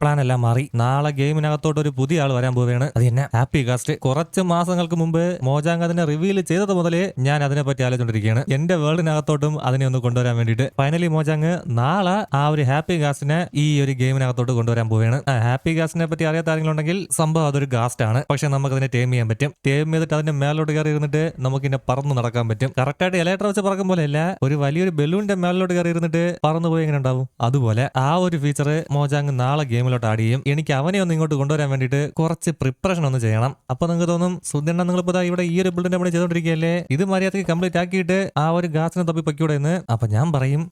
Plan എല്ലാം മാറി. നാളെ ഗെയിമിനകത്തോട്ട് ഒരു പുതിയ ആൾ വരാൻ പോവുകയാണ്. അത് തന്നെ ഹാപ്പി കാസ്റ്റ് കുറച്ച് മാസങ്ങൾക്ക് മുമ്പ് മോജാങ് അതിനെ റിവീൽ ചെയ്തത് മുതലേ ഞാൻ അതിനെ പറ്റി ആലോചിച്ചുകൊണ്ടിരിക്കുകയാണ് എന്റെ വേൾഡിനകത്തോട്ടും അതിനെ ഒന്ന് കൊണ്ടുവരാൻ വേണ്ടിയിട്ട്. ഫൈനലി മോജാങ് നാളെ ആ ഒരു ഹാപ്പി ഗാസ്റ്റിനെ ഈ ഒരു ഗെയിമിനകത്തോട്ട് കൊണ്ടുവരാൻ പോവുകയാണ്. ഹാപ്പി ഗാസ്റ്റിനെ പറ്റി അറിയാത്ത ആരെങ്കിലും ഉണ്ടെങ്കിൽ സംഭവം അതൊരു ഗാസ്റ്റ് ആണ്. പക്ഷെ നമുക്ക് അതിനെ ടേം ചെയ്യാൻ പറ്റും. ടേം ചെയ്തിട്ട് അതിന്റെ മേലോട്ട് കയറി ഇരുന്നിട്ട് നമുക്ക് ഇതിനെ പറന്ന് നടക്കാൻ പറ്റും. കറക്റ്റായിട്ട് ഇലക്ട്ര വെച്ച് പറക്കും പോലെ അല്ല ഒരു വലിയൊരു ബലൂണിന്റെ മേലോട്ട് കയറി ഇരുന്നിട്ട് പറന്നു പോയി എങ്ങനെ ഉണ്ടാവും? അതുപോലെ ആ ഒരു ഫീച്ചർ മോജാങ് നാളെ ഗെയിമിലോട്ട് ആഡ് ചെയ്യും. എനിക്ക് അവനെ ഒന്ന് ഇങ്ങോട്ട് കൊണ്ടുവരാൻ വേണ്ടിയിട്ട് കുറച്ച് പ്രിപ്പറേഷൻ ഒന്ന് ചെയ്യണം. അപ്പൊ നിങ്ങൾക്ക് തോന്നും സുധീണ്ണ നിങ്ങളിപ്പോ ഇവിടെ ഈ ഒരു ബിൽഡിന്റെ പണി ചെയ്തോണ്ടിരിക്കുകയല്ലേ? ഇത് മര്യാദയ്ക്ക് കംപ്ലീറ്റ് ആക്കിയിട്ട് ആ ഒരു ഗാസിനെ തപ്പി പൊക്കിയൂടെ എന്ന്? അപ്പൊ ഞാൻ പറയും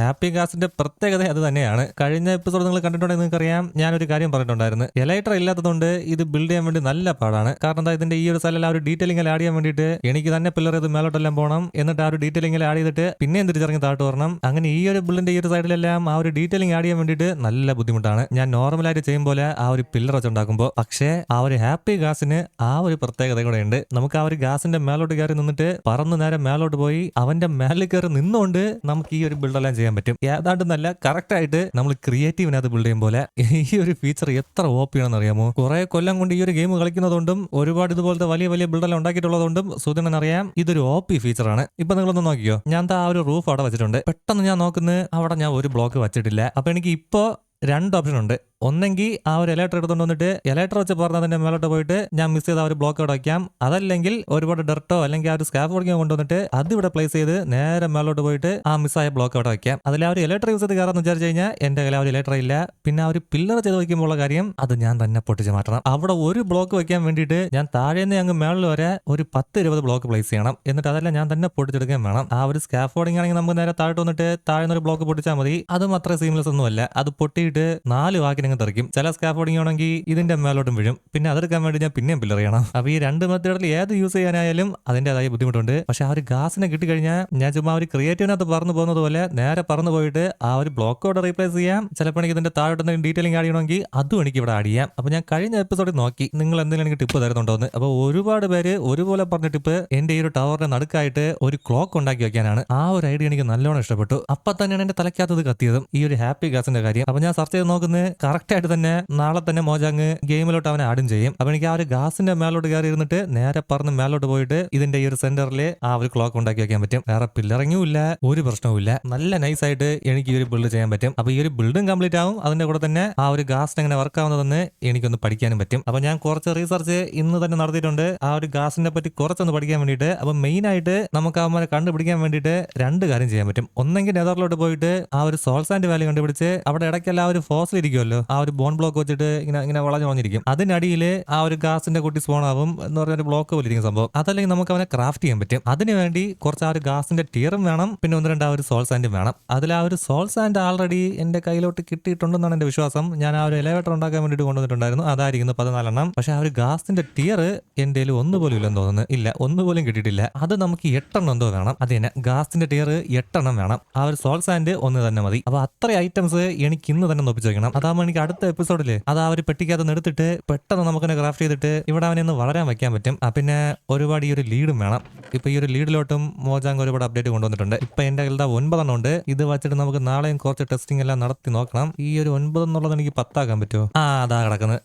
ഹാപ്പി ഗാസിന്റെ പ്രത്യേകത അത് തന്നെയാണ്. കഴിഞ്ഞ എപ്പിസോഡ് നിങ്ങൾ കണ്ടിട്ടുണ്ടെങ്കിൽ നിങ്ങൾക്ക് അറിയാം ഞാനൊരു കാര്യം പറഞ്ഞിട്ടുണ്ടായിരുന്നു. എലൈറ്റർ ഇല്ലാത്തതുകൊണ്ട് ഇത് ബിൽഡ് ചെയ്യാൻ വേണ്ടി നല്ല പാടാണ്. കാരണം എന്താ ഇതിന്റെ ഈ ഒരു സ്ഥലം ആ ഒരു ഡീറ്റെയിലിംഗ് ആഡ് ചെയ്യാൻ വേണ്ടിയിട്ട് എനിക്ക് തന്നെ പില്ലർ ഇത് മേലോട്ടെല്ലാം പോകണം. എന്നിട്ട് ആ ഒരു ഡീറ്റെയിലിംഗ് ആഡ് ചെയ്തിട്ട് പിന്നെയും തിരിച്ചിറങ്ങി താഴ്ത്തു വരണം? അങ്ങനെ ഈ ഒരു ബിൽഡിന്റെ ഈ ഒരു സൈഡിലെല്ലാം ആ ഒരു ഡീറ്റെയിലിംഗ് ആഡ് ചെയ്യാൻ വേണ്ടിയിട്ട് നല്ല ബുദ്ധിമുട്ടാണ്. ഞാൻ നോർമലായിട്ട് ചെയ്യും പോലെ ആ ഒരു പില്ലർ വെച്ചുണ്ടാക്കുമ്പോൾ പക്ഷേ ആ ഒരു ഹാപ്പി ഗ്യാസിന് ആ ഒരു പ്രത്യേകത കൂടെ ഉണ്ട്. നമുക്ക് ആ ഒരു ഗാസിന്റെ മേലോട്ട് കയറി നിന്നിട്ട് പറന്ന് നേരെ മേലോട്ട് പോയി അവന്റെ മേലിൽ കയറി നിന്നുകൊണ്ട് നമുക്ക് ഈ ഒരു ബിൽഡെല്ലാം ചെയ്യാൻ പറ്റും. ഏതാണ്ട് നല്ല കറക്റ്റ് ആയിട്ട് നമ്മൾ ക്രിയേറ്റീവിനകത്ത് ബിൽഡ് ചെയ്യും പോലെ ഈ ഒരു ഫീച്ചർ എത്ര ഓപ്പി ആണെന്ന് അറിയാമോ? കുറെ കൊല്ലം കൊണ്ട് ഈ ഒരു ഗെയിം കളിക്കുന്നതുകൊണ്ടും ഒരുപാട് ഇതുപോലത്തെ വലിയ വലിയ ബിൽഡെല്ലാം ഉണ്ടാക്കിയിട്ടുള്ളതുകൊണ്ടും സുധനൻ അറിയാം ഇതൊരു ഓപ്പി ഫീച്ചറാണ് ഇപ്പൊ നിങ്ങളൊന്ന് നോക്കിയോ ഞാൻ ആ ഒരു റൂഫ് അവിടെ വെച്ചിട്ടുണ്ട്. പെട്ടെന്ന് ഞാൻ നോക്കുന്നത് അവിടെ ഞാൻ ഒരു ബ്ലോക്ക് വെച്ചിട്ടില്ല. അപ്പൊ എനിക്ക് ഇപ്പോ രണ്ട് ഓപ്ഷൻ ഉണ്ട്. ഒന്നെങ്കിൽ ആ ഒരു എലക്ട്ര എടുത്തുകൊണ്ട് വന്നിട്ട് എലക്ട്ര വെച്ച് പറഞ്ഞതിന്റെ മേലോട്ട് പോയിട്ട് ഞാൻ മിസ് ചെയ്ത ആ ഒരു ബ്ലോക്ക് അവിടെ വയ്ക്കാം അതല്ലെങ്കിൽ ഒരുപാട് ഡർട്ടോ അല്ലെങ്കിൽ ആ ഒരു സ്കാഫ് ഓടിക്കാൻ കൊണ്ടുവന്നിട്ട് അത് ഇവിടെ പ്ലേസ് ചെയ്ത് നേരെ മേലോട്ട് പോയിട്ട് ആ മിസ്സായ ബ്ലോക്ക് അവിടെ വയ്ക്കാം അതിൽ ആ ഒരു എലക്ട്ര യൂസ് ചെയ്ത് കയറാന്ന് വിചാരിച്ചു കഴിഞ്ഞാൽ എന്റെ കയ്യിൽ ആ ഒരു എലക്ട്ര ഇല്ല. പിന്നെ ആ ഒരു പില്ലർ ചെയ്ത് വയ്ക്കുമ്പോൾ കാര്യം അത് ഞാൻ തന്നെ പൊട്ടിച്ച് മാറ്റണം. അവിടെ ഒരു ബ്ലോക്ക് വെക്കാൻ വേണ്ടിയിട്ട് ഞാൻ താഴേന്ന് അങ്ങ് മേളിൽ വരെ ഒരു പത്ത് ഇരുപത് ബ്ലോക്ക് പ്ലേസ് ചെയ്യണം. എന്നിട്ട് അതെല്ലാം ഞാൻ തന്നെ പൊട്ടിച്ചെടുക്കാൻ വേണം. ആ ഒരു സ്കാഫ് ആണെങ്കിൽ നമുക്ക് നേരെ താഴോട്ട് വന്നിട്ട് താഴെ ഒരു ബ്ലോക്ക് പൊട്ടിച്ചാൽ മതി. അതും അത്ര സീംലെസ് ഒന്നുമല്ല. അത് പൊട്ടിയിട്ട് നാല് വാക്കിനങ്ങ് തെറിക്കും. ചില സ്കാഫോർഡിംഗ് ആണെങ്കിൽ ഇതിന്റെ മേലോട്ടും വീഴും. പിന്നെ അതെടുക്കാൻ വേണ്ടി ഞാൻ പിന്നെയും പില്ലർ ചെയ്യണം. അപ്പൊ ഈ രണ്ട് മെത്തേഡിൽ ഏത് യൂസ് ചെയ്യാനായാലും അതിന്റേതായ ബുദ്ധിമുട്ടുണ്ട്. പക്ഷെ ആ ഒരു ഗാസിനെ കിട്ടി കഴിഞ്ഞാൽ ഞാൻ ചുമ്മാ ഒരു ക്രിയേറ്റീവിനകത്ത് പറന്നു പോകുന്നത് പോലെ നേരെ പറന്നു പോയിട്ട് ആ ഒരു ബ്ലോക്കോടെ റീപ്ലേസ് ചെയ്യാം. ചിലപ്പോൾ എനിക്ക് ഇതിന്റെ താഴെ എന്തെങ്കിലും ഡീറ്റെയിലിംഗ് ആഡ് ചെയ്യണമെങ്കിൽ അതും എനിക്ക് ഇവിടെ ആഡ് ചെയ്യാം. അപ്പൊ ഞാൻ കഴിഞ്ഞ എപ്പിസോഡിൽ നോക്കി നിങ്ങൾ എന്തെങ്കിലും എനിക്ക് ടിപ്പ് തരുന്നുണ്ടോ എന്ന്. അപ്പൊ ഒരുപാട് പേര് ഒരുപോലെ പറഞ്ഞ ടിപ്പ് എന്റെ ഈ ഒരു ടവറിന്റെ നടുക്കായിട്ട് ഒരു ക്ലോക്ക് ഉണ്ടാക്കി വെക്കാനാണ്. ആ ഒരു ഐഡിയ എനിക്ക് നല്ലോണം ഇഷ്ടപ്പെട്ടു. അപ്പൊ തന്നെയാണ് എന്റെ തലയ്ക്കകത്ത് കത്തിയതും ഈ ഒരു ഹാപ്പി ഗാസിന്റെ കാര്യം. അപ്പൊ ഞാൻ സെർച്ച് ചെയ്ത് നോക്കുന്നത് കറക്റ്റ് ആയിട്ട് തന്നെ നാളെ തന്നെ മോജാങ് ഗെയിമിലോട്ട് അവനെ ആഡും ചെയ്യും. അപ്പൊ എനിക്ക് ആ ഒരു ഗാസിന്റെ മേലോട്ട് കയറി ഇരുന്നിട്ട് നേരെ പറന്ന് മേലോട്ട് പോയിട്ട് ഇതിന്റെ ഈ ഒരു സെന്ററിൽ ആ ഒരു ക്ലോക്ക് ഉണ്ടാക്കി വെക്കാൻ പറ്റും. വേറെ പില്ലറിങ്ങും ഇല്ല ഒരു പ്രശ്നവുമില്ല നല്ല നൈസ് ആയിട്ട് എനിക്ക് ഈ ഒരു ബിൽഡ് ചെയ്യാൻ പറ്റും. അപ്പൊ ഈ ഒരു ബിൽഡും കംപ്ലീറ്റ് ആവും. അതിന്റെ കൂടെ തന്നെ ആ ഒരു ഗാസിന് എങ്ങനെ വർക്ക് ആവുന്നതെന്ന് എനിക്കൊന്ന് പഠിക്കാനും പറ്റും. അപ്പൊ ഞാൻ കുറച്ച് റീസർച്ച് ഇന്ന് തന്നെ നടത്തിയിട്ടുണ്ട്. ആ ഒരു ഗാസിനെ പറ്റി കുറച്ചൊന്ന് പഠിക്കാൻ വേണ്ടിയിട്ട്. അപ്പൊ മെയിൻ ആയിട്ട് നമുക്ക് അവന്മാരെ കണ്ടുപിടിക്കാൻ വേണ്ടിയിട്ട് രണ്ട് കാര്യം ചെയ്യാൻ പറ്റും. ഒന്നെങ്കിൽ നെതറിലോട്ട് പോയിട്ട് ആ ഒരു സോൾസ് ആൻഡ് വാല്യൂ കണ്ടുപിടിച്ച് അവിടെ ഇടയ്ക്കെല്ലാം ആ ഒരു ഫോസിൽ ഇരിക്കുമല്ലോ ആ ഒരു ബോൺ ബ്ലോക്ക് വെച്ചിട്ട് ഇങ്ങനെ ഇങ്ങനെ വളഞ്ഞു വളഞ്ഞിരിക്കും. അതിനടിയിൽ ആ ഒരു ഗാസിന്റെ കുട്ടി ആവും എന്ന് പറഞ്ഞ ഒരു ബ്ലോക്ക് പോലെ ഇരിക്കുന്ന സംഭവം. അതല്ലെങ്കിൽ നമുക്ക് അവനെ ക്രാഫ്റ്റ് ചെയ്യാൻ പറ്റും. അതിന് വേണ്ടി കുറച്ച് ആ ഒരു ഗാസിന്റെ ടീറും വേണം. പിന്നെ ഒന്ന് രണ്ട് ആ ഒരു സോൾ സാൻഡും വേണം. അതിൽ ആ ഒരു സോൾ സാൻഡ് ആൾറെഡി എന്റെ കയ്യിലോട്ട് കിട്ടിയിട്ടുണ്ടെന്നാണ് എന്റെ വിശ്വാസം. ഞാൻ ആ ഒരു എലവേറ്റർ ഉണ്ടാക്കാൻ വേണ്ടിയിട്ട് കൊണ്ടുവന്നിട്ടുണ്ടായിരുന്നു. അതായിരിക്കുന്നു പതിനാലെണ്ണം. പക്ഷെ ആ ഒരു ഗാസിന്റെ ടിയർ എന്റെ ഒന്ന് പോലും ഇല്ലെന്ന് തോന്നുന്നു. ഇല്ല ഒന്നുപോലും കിട്ടിയിട്ടില്ല. അത് നമുക്ക് എട്ടെണ്ണം എന്തോ വേണം. അത് തന്നെ ഗാസിന്റെ ടിയർ എട്ടെണ്ണം വേണം. ആ ഒരു സോൾ സാൻഡ് ഒന്ന് തന്നെ മതി. അപ്പൊ അത്ര ഐറ്റംസ് എനിക്ക് ഇന്ന് തന്നെ ഒപ്പിച്ച് അതാവുമ്പോൾ അതാകുമ്പോൾ എനിക്ക് അടുത്ത എപ്പിസോഡിൽ അത് ഒരു പെട്ടിക്കകത്ത് എടുത്തിട്ട് പെട്ടെന്ന് നമുക്കൊന്ന് ക്രാഫ്റ്റ് ചെയ്തിട്ട് ഇവിടെ അവനെ ഒന്ന് വളരാൻ വെക്കാൻ പറ്റും. പിന്നെ ഒരുപാട് ഈ ഒരു ലീഡും വേണം. ഇപ്പൊ ഈ ഒരു ലീഡിലോട്ടും മോജാങ് ഒരുപാട് അപ്ഡേറ്റ് കൊണ്ടുവന്നിട്ടുണ്ട്. ഇപ്പൊ എന്റെ കയ്യിൽ ഒൻപതെണ്ണം ഉണ്ട്. ഇത് വെച്ചിട്ട് നമുക്ക് നാളെയും കുറച്ച് ടെസ്റ്റിംഗ് എല്ലാം നടത്തി നോക്കണം. ഈ ഒരു ഒൻപത് എന്നുള്ളത് എനിക്ക് പത്താക്കാൻ പറ്റുമോ? ആ അതാ കിടക്കുന്നത്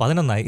പതിനൊന്നായി.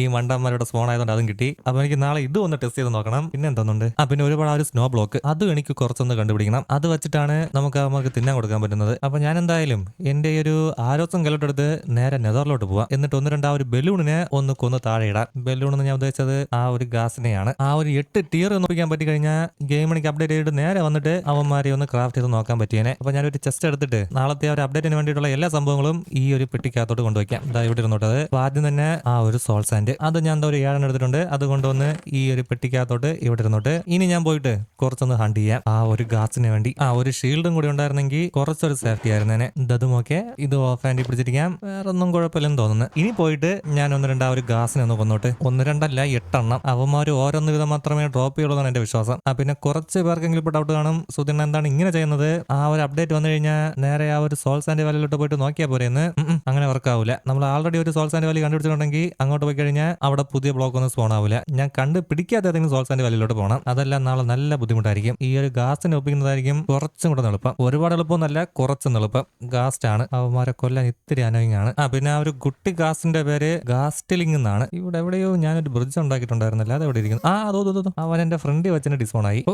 ഈ മണ്ടന്മാരുടെ സ്പോൺ ആയതുകൊണ്ട് അതും കിട്ടി. അപ്പൊ എനിക്ക് നാളെ ഇത് ഒന്ന് ടെസ്റ്റ് ചെയ്ത് നോക്കണം. പിന്നെ എന്തോന്നുണ്ട്? ആ പിന്നെ ഒരുപാട് ആ ഒരു സ്നോ ബ്ലോക്ക് അതും എനിക്ക് കുറച്ചൊന്ന് കണ്ടുപിടിക്കണം. അത് വെച്ചിട്ടാണ് നമുക്ക് നമുക്ക് തിന്നാൻ കൊടുക്കാൻ പറ്റുന്നത്. അപ്പൊ ഞാൻ എന്തായാലും എന്റെ ഒരു ആരോസം കല്ലോട്ടെടുത്ത് നേരെ നെതറിലോട്ട് പോവാം. എന്നിട്ട് ഒന്ന് രണ്ട് ആ ഒരു ബലൂണിനെ ഒന്ന് കൊന്ന് താഴെ ഇടാം. ബലൂൺ എന്ന് ഞാൻ ഉദ്ദേശിച്ചത് ആ ഒരു ഗാസിനെയാണ് ആ ഒരു എട്ട് ടീർ നോക്കാൻ പറ്റി കഴിഞ്ഞാൽ ഗെയിം എനിക്ക് അപ്ഡേറ്റ് ചെയ്തിട്ട് നേരെ വന്നിട്ട് അവന്മാരെ ഒന്ന് ക്രാഫ്റ്റ് ചെയ്ത് നോക്കാൻ പറ്റിയേനെ. അപ്പൊ ഞാനൊരു ചെസ്റ്റ് എടുത്തിട്ട് നാളത്തെ ആ ഒരു അപ്ഡേറ്റിന് വേണ്ടിയിട്ടുള്ള എല്ലാ സംഭവങ്ങളും ഈ ഒരു പെട്ടിക്കകത്തോട്ട് കൊണ്ടുവയ്ക്കാം. ഇതാ ഇവിടെ ഇരുന്നോട്ടത് അപ്പൊ ആദ്യം തന്നെ ആ ഒരു സോൾ സാൻഡ് അത് ഞാൻ എന്താ ഒരു ഏഴെണ്ണം എടുത്തിട്ടുണ്ട്. അത് കൊണ്ടുവന്ന് ഈ ഒരു പെട്ടിക്കകത്തോട്ട് ഇവിടെ ഇരുന്നോട്ട്. ഇനി ഞാൻ പോയിട്ട് കുറച്ചൊന്ന് ഹണ്ട് ചെയ്യാം. ആ ഒരു ഗാസിന് വേണ്ടി. ആ ഒരു ഷീൽഡും കൂടി ഉണ്ടായിരുന്നെങ്കിൽ കുറച്ചൊരു സേഫ്റ്റി ആയിരുന്നേനെ. ഇതും ഒക്കെ ഇത് ഓഫ് ആൻഡ് പിടിച്ചിരിക്കാം. വേറെ ഒന്നും കുഴപ്പമില്ലെന്ന് തോന്നുന്നു. ഇനി പോയിട്ട് ഞാൻ ഒന്ന് രണ്ട് ആ ഒരു ഗാസിനെ ഒന്ന് കൊന്നോട്ട്. ഒന്ന് രണ്ടല്ല എട്ടെണ്ണം. അവന്മാർ ഓരോന്ന് വിധം മാത്രമേ ഡ്രോപ്പ് ചെയ്യുള്ളൂ എന്നാണ് എന്റെ വിശ്വാസം. ആ പിന്നെ കുറച്ച് പേർക്കെങ്കിലും ഇപ്പോൾ ഡൗട്ട് കാണും. സുധിൻ എന്താണ് ഇങ്ങനെ ചെയ്യുന്നത്? ആ ഒരു അപ്ഡേറ്റ് വന്നു കഴിഞ്ഞാൽ നേരെ ആ ഒരു സോൾസ് ആൻഡ് വാലിയിലോട്ട് പോയിട്ട് നോക്കിയാൽ പോരെന്ന്. അങ്ങനെ വർക്ക് ആവില്ല നമ്മൾ ആൾറെഡി ഒരു സോൾസ് ആൻഡ് വാലി കണ്ടുപിടിച്ചിട്ടുണ്ടെങ്കിൽ അങ്ങോട്ട് പോയി കഴിഞ്ഞാൽ അവിടെ പുതിയ ബ്ലോക്ക് ഒന്നും സ്പോൺ ആവില്ല ഞാൻ കണ്ട് പിടിക്കാത്ത ഏതെങ്കിലും സോൾസ് ആൻഡ് വാലിയിലോട്ട് പോകണം അതെല്ലാം നാളെ നല്ല ബുദ്ധിമുട്ടായിരിക്കും. ഈ ഒരു ഗാസിനെ ഒപ്പിക്കുന്നതായിരിക്കും കുറച്ചും കൂടെ എളുപ്പം. ഒരുപാട് എളുപ്പമൊന്നല്ല കുറച്ചും എളുപ്പം. ഗാസ്റ്റ് ആണ്. അവന്മാരെ കൊല്ലാൻ ഇത്തിരി അനോയിങ് ആണ് ആ പിന്നെ ആ ഒരു കുട്ടി ഗാസിന്റെ പേര് ഗാസ്റ്റിലിംഗ് എന്നാണ്. ഇവിടെ എവിടെയോ ഞാനൊരു ബ്രിഡ്ജ് ഉണ്ടാക്കിയിട്ടുണ്ടായിരുന്നില്ല. അത് എവിടെ ഇരിക്കുന്നു? ആ അതോ ദോ അവൻ എന്റെ ഫ്രണ്ട് വെച്ചിന് ഡിസ്പോൺ ആയി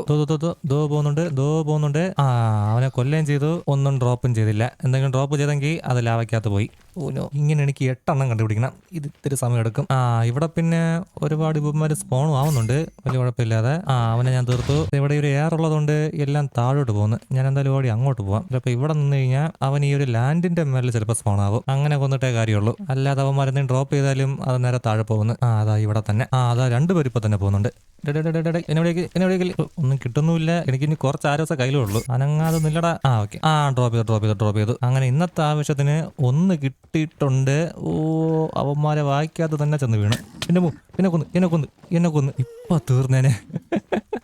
ദോ പോകുന്നുണ്ട് ദോ പോകുന്നുണ്ട്. ആ അവനെ കൊല്ലുകയും ചെയ്തു. ഒന്നും ഡ്രോപ്പും ചെയ്തില്ല. എന്തെങ്കിലും ഡ്രോപ്പ് ചെയ്തെങ്കിൽ അത് ലാവയ്ക്കകത്ത് പോയി. ഓനോ ഇങ്ങനെ എനിക്ക് എട്ടെണ്ണം കണ്ടുപിടിക്കണം. ഇത് ഇത്തിരി സമയം എടുക്കും ആ ഇവിടെ പിന്നെ ഒരുപാട് ഇവന്മാര് സ്പോണും ആവുന്നുണ്ട്. വലിയ കുഴപ്പമില്ലാതെ. ആ അവനെ ഞാൻ തീർത്തു. ഇവിടെ ഒരു എയർ ഉള്ളതുകൊണ്ട് എല്ലാം താഴോട്ട് പോകുന്നു. ഞാൻ എന്തായാലും ഓടി അങ്ങോട്ട് പോവാം. ചിലപ്പോൾ ഇവിടെ നിന്ന് കഴിഞ്ഞാൽ അവൻ ഈ ഒരു ലാൻഡിന്റെ മേലിൽ ചിലപ്പോൾ സ്പോൺ ആവും. അങ്ങനെ കൊന്നിട്ടേ കാര്യമുള്ളൂ. അല്ലാതെ അവൻ മരുന്ന് ഡ്രോപ്പ് ചെയ്താലും അത് നേരെ താഴെ പോകുന്നു. ആ അതാ ഇവിടെ തന്നെ. ആ അതാ രണ്ടുപേരും ഇപ്പൊ തന്നെ പോകുന്നുണ്ട്. ഒന്നും കിട്ടുന്നില്ല എനിക്ക് ഇനി കുറച്ച് ആരോസ കയ്യിലേ ഉള്ളൂ. അനങ്ങാതെ നില്ലടാ ആ ഓക്കെ. ആ ഡ്രോപ്പ് ചെയ്തു ഡ്രോപ്പ് ചെയ്തു ഡ്രോപ്പ് ചെയ്തു. അങ്ങനെ ഇന്നത്തെ ആവശ്യത്തിന് ഒന്ന് കിട്ടിയിട്ടുണ്ട്. ഓ അവന്മാരെ വായിക്കാതെ തന്നെ ചെന്ന് വീണു. പോ പിന്നെ കൊന്ന് എന്നെ കൊന്ന് എന്നെ കൊന്ന്. ഇപ്പൊ തീർന്നേനെ.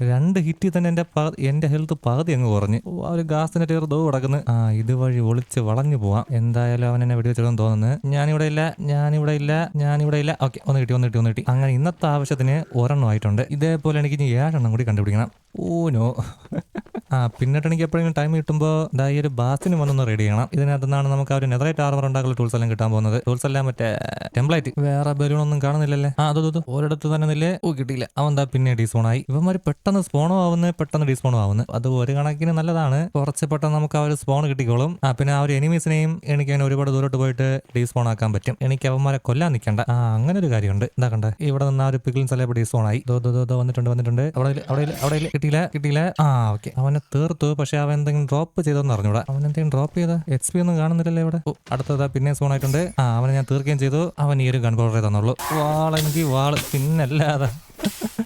രണ്ട് ഹിറ്റിൽ തന്നെ എന്റെ എന്റെ ഹെൽത്ത് പകുതി അങ്ങ് കുറഞ്ഞ്. ഒരു ഗാസിന്റെ ടയർ ദോ കിടക്കുന്നു. ആ ഇതുവഴി ഒളിച്ച് വളഞ്ഞു പോവാം. എന്തായാലും അവൻ എന്നെ വെടിവെച്ചിടും തോന്നുന്നു. ഞാനിവിടെ ഇല്ല ഞാനിവിടെ ഇല്ല ഞാനിവിടെ ഇല്ല. ഓക്കെ ഒന്ന് കിട്ടി ഒന്ന് കിട്ടി ഒന്ന് കിട്ടി. അങ്ങനെ ഇന്നത്തെ ആവശ്യത്തിന് ഒരെണ്ണം ആയിട്ടുണ്ട്. ഇതേപോലെ എനിക്ക് ഇനി ഏഴെണ്ണം കൂടി കണ്ടുപിടിക്കണം. Oh no. ആ പിന്നിട്ട് എനിക്ക് എപ്പോഴെങ്കിലും ടൈം കിട്ടുമ്പോൾ ഇതാ ഈ ഒരു ബാസിന് വന്നൊന്ന് റെഡി ചെയ്യണം. ഇതിനകത്ത് നിന്നാണ് നമുക്ക് ആ ഒരു നെതറേറ്റ് ആർമർ ഉണ്ടാക്കുന്ന ടൂൾസ് എല്ലാം കിട്ടാൻ പോകുന്നത്. ടൂൾസ് എല്ലാം മറ്റേ ടെംപ്ലേറ്റ് വേറെ ബലൂൺ ഒന്നും കാണുന്നില്ലല്ലേ? ആ അതോ ഒരിടത്ത് തന്നെ നില്ലേ. ഓ കിട്ടിയില്ല. അവൻ എന്താ പിന്നെ ഡിസ്പോൺ ആയി. ഇവന്മാര് പെട്ടെന്ന് സ്പോണോ ആവുന്നത് പെട്ടെന്ന് ഡിസ്പോണോ ആവുന്നത് അത് ഒരു കണക്കിന് നല്ലതാണ്. കുറച്ച് പെട്ടെന്ന് നമുക്ക് ആ ഒരു സ്പോൺ കിട്ടിക്കോളും. ആ പിന്നെ ആ ഒരു എനിമീസിനെയും എനിക്ക് അങ്ങനെ ഒരുപാട് ദൂരോട്ട് പോയിട്ട് ഡീസ്പോൺ ആക്കാൻ പറ്റും. എനിക്ക് അവന്മാരെ കൊല്ലാൻ നിൽക്കണ്ട. ആ അങ്ങനെ ഒരു കാര്യമുണ്ട്. എന്താ കണ്ടേ? ഇവിടെ നിന്ന് ആ ഒരു പിക്കിൾസ് എല്ലാം ഡിസ്പോൺ ആയി. ദോ ദോ ദോ വന്നിട്ടുണ്ട് വന്നിട്ടുണ്ട്. അവിടെ അവിടെ അവിടെ. കിട്ടിയില്ല കിട്ടിയില്ല. ആ ഓക്കെ അവനെ തീർത്തു പക്ഷെ അവൻ എന്തെങ്കിലും ഡ്രോപ്പ് ചെയ്തോന്ന് അറിഞ്ഞൂടാ. അവൻ എന്തെങ്കിലും ഡ്രോപ്പ് ചെയ്ത? എക്സ് പി ഒന്നും കാണുന്നില്ലല്ലോ ഇവിടെ. അടുത്തതാ പിന്നെ സോൺ ആയിട്ടുണ്ട്. ആ അവനെ ഞാൻ തീർക്കുകയും ചെയ്തു. അവൻ ഈ ഒരു ഗൺ തന്നുള്ളൂ. വാളെങ്കിൽ വാൾ. പിന്നല്ലാതെ.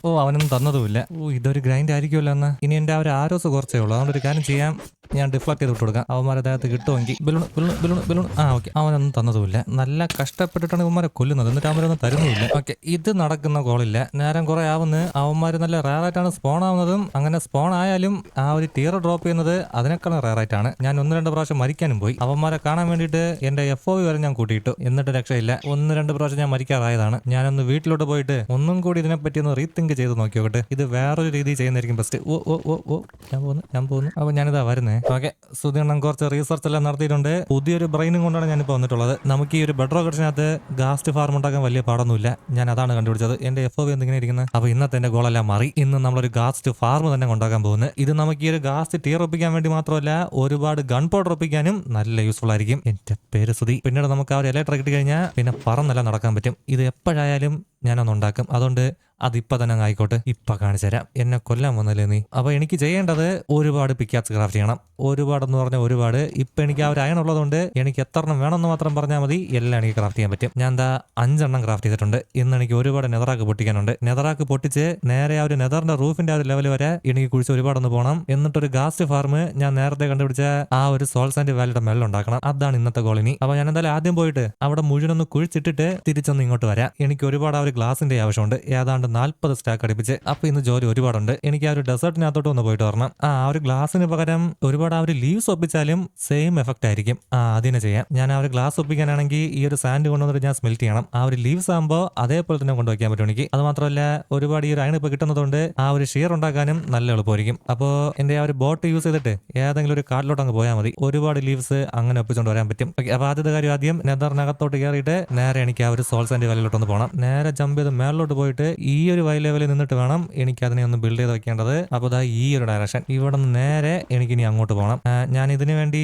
ഓ അവനൊന്നും തന്നതുമില്ല. ഓ ഇതൊരു ഗ്രൈൻഡ് ആയിരിക്കുമല്ലോ എന്നാ ഇനി എന്റെ ആ ഒരു ആരോസ് കുറച്ചേ ഉള്ളൂ. അതുകൊണ്ട് ഒരു കാര്യം ചെയ്യാം. ഞാൻ ഡിഫ്ലക്ട് ചെയ്ത് കൊടുക്കാം. അവന്മാരെ അദ്ദേഹത്ത് കിട്ടുമെങ്കിൽ. Balloon balloon balloon balloon. ആ ഓക്കെ. അവനൊന്നും തന്നതുമില്ല. നല്ല കഷ്ടപ്പെട്ടിട്ടാണ് ഇവന്മാരെ കൊല്ലുന്നത്. എന്നിട്ട് അവരൊന്നും തരുന്നില്ല ഓക്കെ. ഇത് നടക്കുന്ന കോളില്ല. നേരം കുറെ ആവുന്ന. അവന്മാർ നല്ല റയറായിട്ടാണ് സ്പോൺ ആവുന്നതും. അങ്ങനെ സ്പോൺ ആയാലും ആ ഒരു ടീർ ഡ്രോപ്പ് ചെയ്യുന്നത് അതിനേക്കാളും റയറായിട്ടാണ് ഞാൻ ഒന്ന് രണ്ട് പ്രാവശ്യം മരിക്കാനും പോയി. അവന്മാരെ കാണാൻ വേണ്ടിയിട്ട് എന്റെ എഫ് ഒ വരെ ഞാൻ കൂട്ടിയിട്ടു. എന്നിട്ട് രക്ഷയില്ല. ഒന്ന് രണ്ട് പ്രാവശ്യം ഞാൻ മരിക്കാറായതാണ്. ഞാനൊന്ന് വീട്ടിലോട്ട് പോയിട്ട് ഒന്നും കൂടി ഇതിനെപ്പറ്റി ഒന്ന് റീതിങ്ക് ചെയ്ത് നോക്കി നോക്കട്ടെ ഇത് വേറൊരു രീതി ചെയ്യുന്നതായിരിക്കും ബെസ്റ്റ് ഓ ഓ ഓ ഓ ഞാൻ പോകുന്നു ഞാൻ പോകുന്നു അപ്പൊ ഞാനിതാ വരുന്നേ ഓക്കെ സുധീർണം കുറച്ച് റീസർച്ച് എല്ലാം നടത്തിയിട്ടുണ്ട്. പുതിയൊരു ബ്രെയിനും കൊണ്ടാണ് ഞാനിപ്പോൾ വന്നിട്ടുള്ളത്. നമുക്ക് ഈ ഒരു ബെഡ് റോക്കറ്റിനകത്ത് ഗാസ്റ്റ് ഫാർം ഉണ്ടാക്കാൻ വലിയ പാടൊന്നുമില്ല. ഞാൻ അതാണ് കണ്ടുപിടിച്ചത്. എന്റെ എഫ് ഒ എന്തിങ്ങനെ ഇരിക്കുന്നത് അപ്പൊ ഇന്നത്തെ എന്റെ ഗോളെല്ലാം മാറി. ഇന്ന് നമ്മളൊരു ഗാസ്റ്റ് ഫാർം തന്നെ കൊണ്ടാക്കാൻ പോകുന്നത് ഇത് നമുക്ക് ഈ ഒരു ഗാസ്റ്റ് ടീർ ഒപ്പിക്കാൻ വേണ്ടി മാത്രമല്ല ഒരുപാട് ഗൺ പൗഡർ ഒപ്പിക്കാനും നല്ല യൂസ്ഫുൾ ആയിരിക്കും. എന്റെ പേര് സുധി പിന്നീട് നമുക്ക് ആ ഒരു ഇലക്ട്രിക് കിട്ടി കഴിഞ്ഞാൽ പിന്നെ പറന്നല്ല നടക്കാൻ പറ്റും. ഇത് എപ്പോഴായാലും ഞാനൊന്നുണ്ടാക്കും അതുകൊണ്ട് അതിപ്പോ തന്നെ ആയിക്കോട്ടെ. ഇപ്പൊ കാണിച്ചു തരാം. എന്നെ കൊല്ലാൻ വന്നല്ലേ നീ? അപ്പൊ എനിക്ക് ചെയ്യേണ്ടത് ഒരുപാട് പിക്കാസ് ക്രാഫ്റ്റ് ചെയ്യണം. ഒരുപാട് എന്ന് പറഞ്ഞ ഒരുപാട്. ഇപ്പൊ എനിക്ക് ആ ഒരു അയൺ ഉള്ളതുകൊണ്ട് എനിക്ക് എത്ര എണ്ണം വേണമെന്ന് മാത്രം പറഞ്ഞാൽ മതി. എല്ലാം എനിക്ക് ക്രാഫ്റ്റ് ചെയ്യാൻ പറ്റും. ഞാൻ എന്താ അഞ്ചെണ്ണം ക്രാഫ്റ്റ് ചെയ്തിട്ടുണ്ട്. ഇന്ന് എനിക്ക് ഒരുപാട് നെതറാക്ക് പൊട്ടിക്കാനുണ്ട്. നെതറാക്ക് പൊട്ടിച്ച് നേരെ ആ ഒരു നെതറിന്റെ റൂഫിന്റെ ആ ഒരു ലെവൽ വരെ എനിക്ക് കുഴിച്ച് ഒരുപാടൊന്ന് പോകണം എന്നിട്ടൊരു ഗാസ്റ്റ് ഫാർമ് ഞാൻ നേരത്തെ കണ്ടുപിടിച്ച ആ ഒരു സോൾസ് ആൻഡ് വാലിയുടെ മെല്ലുണ്ടാക്കണം ഉണ്ടാക്കണം അതാണ് ഇന്നത്തെ കോളിനി. അപ്പൊ ഞാൻ എന്തായാലും ആദ്യം പോയിട്ട് അവിടെ മുഴുവനൊന്ന് കുഴിച്ചിട്ടിട്ട് തിരിച്ചൊന്ന് ഇങ്ങോട്ട് വരാം. എനിക്ക് ഒരുപാട് ആ ഒരു ഗ്ലാസിന്റെ ആവശ്യമുണ്ട്. ഏതാണ്ട് നാൽപ്പത് സ്റ്റാക്ക് അടുപ്പിച്ച്. അപ്പൊ ഇന്ന് ജോലി ഒരുപാടുണ്ട്. എനിക്ക് ആ ഒരു ഡെസേർട്ടിനകത്തോട്ട് ഒന്ന് പോയിട്ട് വരണം. ആ ഒരു ഗ്ലാസിന് പകരം ഒരുപാട് ആ ഒരു ലീവ്സ് ഒപ്പിച്ചാലും സെയിം എഫക്റ്റ് ആയിരിക്കും. ആ അതിനെ ചെയ്യാം. ഞാൻ ആ ഒരു ഗ്ലാസ് ഒപ്പിക്കാനാണെങ്കിൽ ഈ ഒരു സാൻഡ് കൊണ്ടുവന്നിട്ട് ഞാൻ സ്മെൽറ്റ് ചെയ്യണം. ആ ഒരു ലീവ്സ് ആകുമ്പോൾ അതേപോലെ തന്നെ കൊണ്ടുവയ്ക്കാൻ പറ്റും എനിക്ക്. അത് മാത്രമല്ല ഒരുപാട് ഈ ഒരു അയൺ കിട്ടുന്നതുകൊണ്ട് ആ ഒരു ഷെയർ ഉണ്ടാക്കാനും നല്ല എളുപ്പമായിരിക്കും. അപ്പോൾ എന്റെ ആ ഒരു ബോട്ട് യൂസ് ചെയ്തിട്ട് ഏതെങ്കിലും ഒരു കാട്ടിലോട്ട് അങ്ങ് പോയാൽ മതി. ഒരുപാട് ലീവ്സ് അങ്ങനെ ഒപ്പിച്ചുകൊണ്ട് വരാൻ പറ്റും. ഓക്കെ അപ്പോൾ ആദ്യത്തെ കാര്യം ആദ്യം നെതറിനകത്തോട്ട് കയറിയിട്ട് നേരെ എനിക്ക് ആ ഒരു സോൾസ് ആൻഡ് ഒന്ന് പോകണം നേരെ ജമ്പ് ചെയ്ത് മേളിലോട്ട് പോയിട്ട് ഈ ഒരു വൈ ലെവലിൽ നിന്നിട്ട് വേണം എനിക്ക് അതിനെ ഒന്ന് ബിൽഡ് ചെയ്ത് വെക്കേണ്ടത്. അപ്പോൾ ദാ ഈ ഒരു ഡയറക്ഷൻ ഇവിടെ നിന്ന് നേരെ എനിക്ക് ഇനി അങ്ങോട്ട് പോകണം. ഞാൻ ഇതിനു വേണ്ടി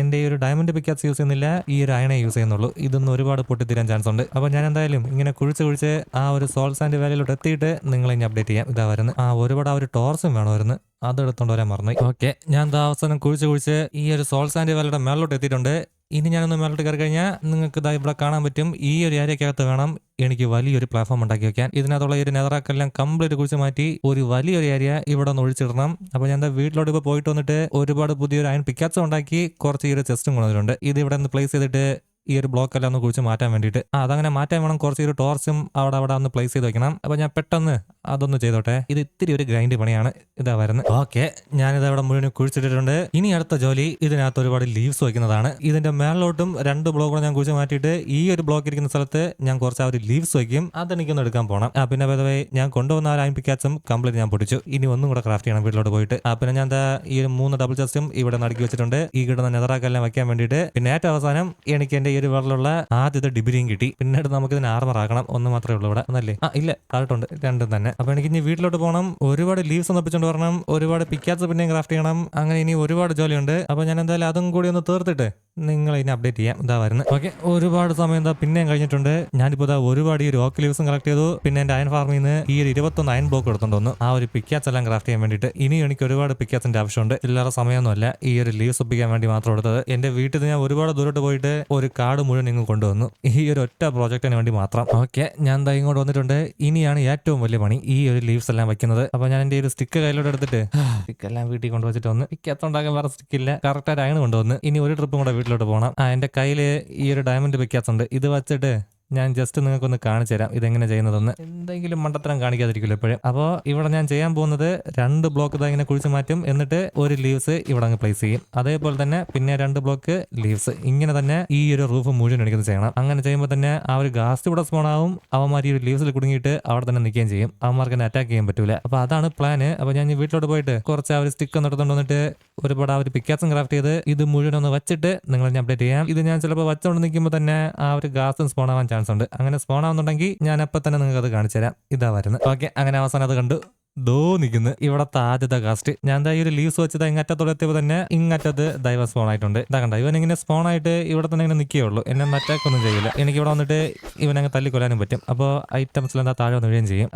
എന്റെ ഈ ഒരു ഡയമണ്ട് പിക്കാസ് യൂസ് ചെയ്യുന്നില്ല. ഈ ഒരു അയണേ യൂസ് ചെയ്യുന്നുള്ളൂ. ഇതൊന്നും ഒരുപാട് പൊട്ടിത്തീരാൻ ചാൻസ് ഉണ്ട്. അപ്പോൾ ഞാൻ എന്തായാലും ഇങ്ങനെ കുഴിച്ച് കുഴിച്ച് ആ ഒരു സോൾസ് ആൻഡ് വാലിയിലോട്ട് എത്തിയിട്ട് നിങ്ങളെ ഇനി അപ്ഡേറ്റ് ചെയ്യാം. ഇതാ വരുന്നത് ആ ഒരുപാട് ആ ഒരു ടോർസും വേണമായിരുന്നു അത് എടുത്തോണ്ട് വരാൻ മറന്നു. ഓക്കെ ഞാൻ അവസാനം കുഴിച്ച് കുഴിച്ച് ഈ ഒരു സോൾസ് ആൻഡ് വാലിയുടെ മേളിലോട്ട് എത്തിയിട്ടുണ്ട്. ഇനി ഞാനൊന്ന് മേലോട്ട് കയറി കഴിഞ്ഞാൽ നിങ്ങൾക്ക് ഇതാ ഇവിടെ കാണാൻ പറ്റും. ഈ ഒരു ഏരിയക്കകത്ത് വേണം എനിക്ക് വലിയൊരു പ്ലാറ്റ്ഫോം ഉണ്ടാക്കി വെക്കാൻ. ഇതിനകത്തുള്ള ഒരു നെതറാക്കെല്ലാം കംപ്ലീറ്റ് കുഴിച്ച് മാറ്റി ഒരു വലിയൊരു ഏരിയ ഇവിടെ ഒന്ന് ഒഴിച്ചിടണം. അപ്പോൾ ഞാൻ വീട്ടിലോട്ട് ഇപ്പോൾ പോയിട്ട് വന്നിട്ട് ഒരുപാട് പുതിയൊരു അയൺ പിക്കാച്ച ഉണ്ടാക്കി കുറച്ച് ഈ ഒരു ചെസ്റ്റും കൊണ്ടുവന്നിട്ടുണ്ട്. ഇത് ഇവിടെ നിന്ന് പ്ലേസ് ചെയ്തിട്ട് ഈ ഒരു ബ്ലോക്ക് എല്ലാം ഒന്ന് കുഴിച്ച് മാറ്റാൻ വേണ്ടിയിട്ട്. ആ അതങ്ങനെ മാറ്റാൻ വേണം. കുറച്ച് ഒരു ടോർച്ചും അവിടെ അവിടെ ഒന്ന് പ്ലേസ് ചെയ്ത് വെക്കണം. അപ്പോൾ ഞാൻ പെട്ടെന്ന് അതൊന്ന് ചെയ്തോട്ടെ. ഇത് ഇത്തിരി ഒരു ഗ്രൈൻഡ് പണിയാണ് ഇതാ വരുന്നത്. ഓക്കെ ഞാനിത് അവിടെ മുഴുവൻ കുഴിച്ചിട്ടിട്ടുണ്ട്. ഇനി അടുത്ത ജോലി ഇതിനകത്ത് ഒരുപാട് ലീവ്സ് വയ്ക്കുന്നതാണ്. ഇതിന്റെ മേളിലോട്ടും രണ്ട് ബ്ലോക്കുകൾ ഞാൻ കുഴിച്ച് മാറ്റിയിട്ട് ഈ ഒരു ബ്ലോക്ക് ഇരിക്കുന്ന സ്ഥലത്ത് ഞാൻ കുറച്ച് ആ ഒരു ലീവ്സ് വയ്ക്കും. അതെനിക്കൊന്ന് എടുക്കാൻ പോകണം ആ പിന്നെ പദവേ ഞാൻ കൊണ്ടുവന്ന ആ ലൈൻ പിക്കാച്ചും കംപ്ലീറ്റ് ഞാൻ പൊടിച്ചു ഇനി ഒന്നും കൂടെ ക്രാഫ്റ്റ് ചെയ്യണം വീട്ടിലോട്ട് പോയിട്ട്. ആ പിന്നെ ഞാൻ ഈ ഒരു മൂന്ന് ഡബിൾ ചെസ്റ്റും ഇവിടെ നടക്കി വെച്ചിട്ടുണ്ട്. ഈ കിട്ടുന്ന നെതറാക്കെല്ലാം വയ്ക്കാൻ വേണ്ടിയിട്ട്. പിന്നെ ഏറ്റവും അവസാനം എനിക്ക് എന്റെ ഈ ഒരു വെള്ളമുള്ള ആദ്യത്തെ ഡിബിരിയും കിട്ടി. പിന്നീട് നമുക്ക് ഇതിന് ആർമർ ആക്കണം. ഒന്ന് മാത്രമേ ഉള്ളൂ ഇവിടെ. ഒന്നല്ലേ? ആ ഇല്ല താഴോട്ടുണ്ട്. രണ്ടും തന്നെ. അപ്പൊ എനിക്ക് ഇനി വീട്ടിലോട്ട് പോകണം. ഒരുപാട് ലീവ്സ് ഒന്നിപ്പിച്ചോണ്ട് വരണം. ഒരുപാട് പിക്കാസ് പിന്നെയും ക്രാഫ്റ്റ് ചെയ്യണം. അങ്ങനെ ഇനി ഒരുപാട് ജോലിയുണ്ട്. അപ്പൊ ഞാൻ എന്തായാലും അതും കൂടി ഒന്ന് തീർത്തിട്ട് നിങ്ങൾ ഇനി അപ്ഡേറ്റ് ചെയ്യാം ഇതാ വരുന്നത് ഓക്കെ ഒരുപാട് സമയം എന്താ പിന്നെയും കഴിഞ്ഞിട്ടുണ്ട്. ഞാനിപ്പോ ഇതാ ഒരുപാട് ഈ ഒരു ഓക്ക് ലീവ്സും കളക്ട് ചെയ്തു. പിന്നെ എന്റെ അയൺ ഫാർമിൽ നിന്ന് ഈ ഒരു ഇരുപത്തൊന്ന് അയൺ ബ്ലോക്ക് എടുത്തോണ്ട് വന്നു. ആ ഒരു പിക്കാസ് എല്ലാം ക്രാഫ്റ്റ് ചെയ്യാൻ വേണ്ടിയിട്ട് ഇനി എനിക്ക് ഒരുപാട് പിക്കാസിന്റെ ആവശ്യമുണ്ട്. ഇല്ലാതെ സമയമൊന്നുമല്ല. ഈ ഒരു ലീവ്സ് ഒപ്പിക്കാൻ വേണ്ടി മാത്രം എടുത്തത്. എന്റെ വീട്ടിൽ നിന്ന് ഞാൻ ഒരുപാട് ദൂരോട്ട് പോയിട്ട് ഒരു കാർഡ് മുഴുവൻ നിങ്ങൾ കൊണ്ടുവന്നു. ഈ ഒരു ഒറ്റ പ്രോജക്റ്റിന് വേണ്ടി മാത്രം. ഓക്കെ ഞാൻ എന്താ ഇങ്ങോട്ട് വന്നിട്ടുണ്ട്. ഇനിയാണ് ഏറ്റവും വലിയ പണി ഈ ഒരു ലീവ്സ് എല്ലാം വെക്കുന്നത്. അപ്പൊ ഞാൻ എന്റെ ഒരു സ്റ്റിക്ക് കയ്യിലോട്ട് എടുത്തിട്ട് സ്റ്റിക്ക് എല്ലാം വീട്ടിൽ കൊണ്ടുവച്ചിട്ട് വന്ന് പിക്കാത്തുണ്ടാക്കാൻ വേറെ സ്റ്റിക്ക് ഇല്ല. കറക്റ്റ് ആയിട്ട് അയണ് കൊണ്ടുവന്ന് ഇനി ഒരു ട്രിപ്പും കൂടെ വീട്ടിലോട്ട് പോകണം ആ കയ്യിൽ ഈ ഒരു ഡയമണ്ട് പിക്കാത്തുണ്ട് ഇത് വെച്ചിട്ട് ഞാൻ ജസ്റ്റ് നിങ്ങൾക്കൊന്ന് കാണിച്ചു തരാം ഇതെങ്ങനെ ചെയ്യുന്നതെന്ന്. എന്തെങ്കിലും മണ്ടത്തരം കാണിക്കാതിരിക്കില്ല എപ്പോഴും അപ്പോൾ ഇവിടെ ഞാൻ ചെയ്യാൻ പോകുന്നത് രണ്ട് ബ്ലോക്ക് ഇതാ ഇങ്ങനെ കുഴിച്ച് മാറ്റും എന്നിട്ട് ഒരു ലീവ്സ് ഇവിടെ അങ്ങ് പ്ലേസ് ചെയ്യും. അതേപോലെ തന്നെ പിന്നെ രണ്ട് ബ്ലോക്ക് ലീവ്സ് ഇങ്ങനെ തന്നെ ഈ ഒരു റൂഫ് മുഴുവൻ എടുക്കുന്നത് ചെയ്യണം. അങ്ങനെ ചെയ്യുമ്പോൾ തന്നെ ആ ഒരു ഗാസ്റ്റ് ഇവിടെ സ്പോൺ ആവും. അവന്മാർ ഈ ഒരു ലീവ്സിൽ കുടുങ്ങിയിട്ട് അവിടെ തന്നെ നിൽക്കുകയും ചെയ്യും. അവന്മാർക്ക് തന്നെ അറ്റാക്ക് ചെയ്യാൻ പറ്റൂല. അപ്പോൾ അതാണ് പ്ലാന് അപ്പോൾ ഞാൻ വീട്ടിലോട്ട് പോയിട്ട് കുറച്ച് ആ ഒരു സ്റ്റിക്ക് ഒന്ന് എടുത്തുകൊണ്ട് വന്നിട്ട് ഒരുപാട് ആ ഒരു പിക്കാസും ക്രാഫ്റ്റ് ചെയ്ത് ഇത് മുഴുവൻ ഒന്ന് വെച്ചിട്ട് നിങ്ങളെ ഞാൻ അപ്ഡേറ്റ് ചെയ്യാം. ഇത് ഞാൻ ചിലപ്പോൾ വെച്ചുകൊണ്ട് നിൽക്കുമ്പോൾ തന്നെ ആ ഒരു ഗാസും സ്പോൺ ആവാൻ ചാൻസ് ഉണ്ട്. അങ്ങനെ സ്പോൺ ആവുന്നുണ്ടെങ്കിൽ ഞാൻ അപ്പം തന്നെ നിങ്ങൾക്ക് അത് കാണിച്ചു തരാം ഇതാ വരുന്നത്. ഓക്കെ അങ്ങനെ അവസാനം അത് കണ്ടു. ദോ നിൽക്കുന്നു. ഇവിടത്തെ ആദ്യത്തെ കാസ്റ്റ് ഞാൻ എന്താ ഈ ഒരു ലീവ്സ് വെച്ചത് ഇങ്ങറ്റത്തോടെ എത്തിയപ്പോൾ തന്നെ ഇങ്ങറ്റത്ത് ദൈവ സ്പോൺ ആയിട്ടുണ്ട്. ഇതാ കണ്ട ഇവൻ ഇങ്ങനെ സ്പോൺ ആയിട്ട് ഇവിടെ തന്നെ ഇങ്ങനെ നിൽക്കുകയുള്ളൂ എന്നെ അറ്റാക്ക് ഒന്നും ചെയ്യില്ല. എനിക്ക് ഇവിടെ വന്നിട്ട് ഇവനങ്ങ് തല്ലിക്കൊല്ലാനും പറ്റും. അപ്പോൾ ഐറ്റംസിൽ എന്താ താഴെ വന്ന് വീഴുകയും ചെയ്യും.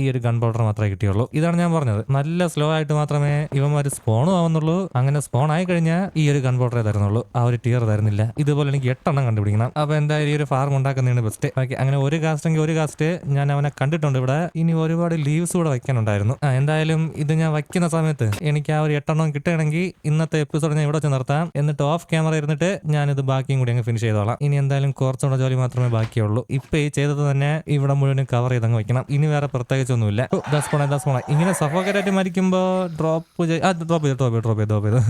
ഈ ഒരു ഗൺ പൗഡർ മാത്രമേ കിട്ടിയുള്ളൂ. ഇതാണ് ഞാൻ പറഞ്ഞത്. നല്ല സ്ലോ ആയിട്ട് മാത്രമേ ഇവന്മാർ സ്പോണും ആവുന്നുള്ളൂ. അങ്ങനെ സ്പോൺ ആയി കഴിഞ്ഞാൽ ഈ ഒരു ഗൺ പൗഡറേ തരുന്നുള്ളൂ. ആ ഒരു ടീർ തരുന്നില്ല. ഇതുപോലെ എനിക്ക് എട്ടെണ്ണം കണ്ടുപിടിക്കണം. അപ്പൊ എന്തായാലും ഈ ഒരു ഫാർം ഉണ്ടാക്കുന്നതാണ് ബെസ്റ്റ് ഓക്കെ അങ്ങനെ ഒരു കാസ്റ്റ് എങ്കിൽ ഒരു കാസ്റ്റ് ഞാൻ അവനെ കണ്ടിട്ടുണ്ട് ഇവിടെ. ഇനി ഒരുപാട് ലീവ്സ് കൂടെ വയ്ക്കാനുണ്ടായിരുന്നു ആ എന്തായാലും ഇത് ഞാൻ വയ്ക്കുന്ന സമയത്ത് എനിക്ക് ആ ഒരു എട്ടെണ്ണം കിട്ടുകയാണെങ്കിൽ ഇന്നത്തെ എപ്പിസോഡ് ഞാൻ ഇവിടെ വെച്ച് നിർത്താം. എന്നിട്ട് ഓഫ് ക്യാമറ ഇരുന്നിട്ട് ഞാനിത് ബാക്കിയും കൂടി അങ്ങ് ഫിനിഷ് ചെയ്തോളാം. ഇനി എന്തായാലും കുറച്ചുകൂടെ ജോലി മാത്രമേ ബാക്കിയുള്ളൂ. ഇപ്പൊ ഈ ചെയ്തത് തന്നെ ഇവിടെ മുഴുവനും കവർ ചെയ്ത് അങ്ങ് വെക്കണം ഇനി വേറെ പ്രത്യേകിച്ചൊന്നുമില്ല ദസ് ദാ ദസ് ദാ സ്പോണ ഇങ്ങനെ സഫോക്കേറ്റ് മരിക്കുമ്പോൾ മരിക്കുമ്പോ ഡ്രോപ്പ് ഡ്രോപ്പ് ചെയ്ത് ഡ്രോപ്പ് ചെയ്ത് ഡ്രോപ്പ് ചെയ്ത് ഡ്രോപ്പ് ചെയ്ത്.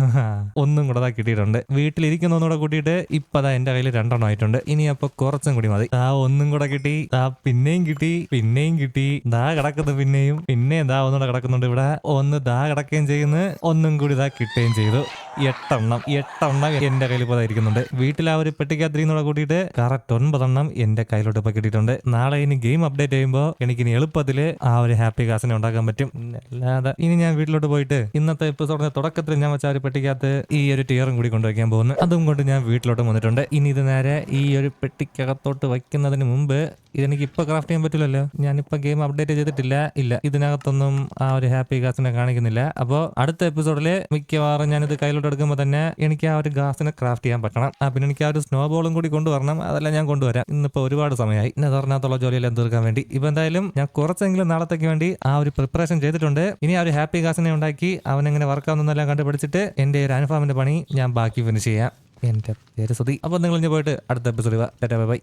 ഒന്നും കൂടെ അതാ കിട്ടിയിട്ടുണ്ട്. വീട്ടിലിരിക്കുന്ന ഒന്നുകൂടെ കൂട്ടിയിട്ട് ഇപ്പൊ ദാ എന്റെ കയ്യിൽ രണ്ടെണ്ണം ആയിട്ടുണ്ട്. ഇനി അപ്പൊ കുറച്ചും കൂടി മതി. ആ ഒന്നും കൂടെ കിട്ടി. ആ പിന്നെയും കിട്ടി പിന്നെയും കിട്ടി. ദാ കിടക്കുന്നത് പിന്നെയും പിന്നെ ദാ ഒന്നുകൂടെ കിടക്കുന്നുണ്ട് ഇവിടെ. ഒന്ന് ദാ കിടക്കുകയും ചെയ്യുന്നു. ഒന്നും കൂടി ദാ കിട്ടുകയും ചെയ്തു. എട്ടെണ്ണം എട്ടെണ്ണം എന്റെ കയ്യിൽ ഇപ്പോൾ ഇരിക്കുന്നുണ്ട്. വീട്ടിൽ ആ ഒരു പെട്ടിക്കകത്തിരിക്കുന്നൂടെ കൂട്ടിയിട്ട് കറക്റ്റ് ഒൻപതെണ്ണം എന്റെ കയ്യിലോട്ട് ഇപ്പൊ കിട്ടിയിട്ടുണ്ട്. നാളെ ഇനി ഗെയിം അപ്ഡേറ്റ് ചെയ്യുമ്പോൾ എനിക്ക് ഇനി എളുപ്പത്തിൽ ആ ഒരു ഹാപ്പി കാസിനെ ഉണ്ടാക്കാൻ പറ്റും. അല്ലാതെ ഇനി ഞാൻ വീട്ടിലോട്ട് പോയിട്ട് ഇന്നത്തെ എപ്പിസോഡിന്റെ തുടക്കത്തിൽ ഞാൻ വെച്ച ആ ഒരു പെട്ടിക്കകത്ത് ഈ ഒരു ടീറും കൂടി കൊണ്ടുവയ്ക്കാൻ പോകുന്നു. അതും കൊണ്ട് ഞാൻ വീട്ടിലോട്ട് വന്നിട്ടുണ്ട്. ഇനി ഇത് നേരെ ഈ ഒരു പെട്ടിക്കകത്തോട്ട് വയ്ക്കുന്നതിന് മുമ്പ് ഇതെനിക്ക് ഇപ്പൊ ക്രാഫ്റ്റ് ചെയ്യാൻ പറ്റില്ലല്ലോ. ഞാനിപ്പോ ഗെയിം അപ്ഡേറ്റ് ചെയ്തിട്ടില്ല. ഇല്ല ഇതിനകത്തൊന്നും ആ ഒരു ഹാപ്പി ഗാസിനെ കാണിക്കുന്നില്ല. അപ്പോൾ അടുത്ത എപ്പിസോഡിൽ മിക്കവാറും ഞാനിത് കയ്യിലോട്ട് എടുക്കുമ്പോൾ തന്നെ എനിക്ക് ആ ഒരു ഗാസിനെ ക്രാഫ്റ്റ് ചെയ്യാൻ പറ്റണം. ആ പിന്നെ എനിക്ക് ആ ഒരു സ്നോ ബോളും കൂടി കൊണ്ടുവരണം. അതെല്ലാം ഞാൻ കൊണ്ടുവരാം. ഇന്നിപ്പോ ഒരുപാട് സമയമായി നെതറിനകത്തുള്ള ജോലിയെല്ലാം തീർക്കാൻ വേണ്ടി. ഇപ്പൊ എന്തായാലും ഞാൻ കുറച്ചെങ്കിലും നാളത്തേക്ക് വേണ്ടി ആ ഒരു പ്രിപ്പറേഷൻ ചെയ്തിട്ടുണ്ട്. ഇനി ആ ഒരു ഹാപ്പി ഗാസിനെ ഉണ്ടാക്കി അവൻ അവനെങ്ങനെ വർക്കാവുന്നെല്ലാം കണ്ടുപിടിച്ചിട്ട് എന്റെ ഒരു അനുഭവന്റെ പണി ഞാൻ ബാക്കി ഫിനിഷ് ചെയ്യാം. എന്റെ പേര് സുതി അപ്പോൾ നിങ്ങൾ ഇനി പോയിട്ട് അടുത്ത എപ്പിസോഡ് ബൈ ബൈ.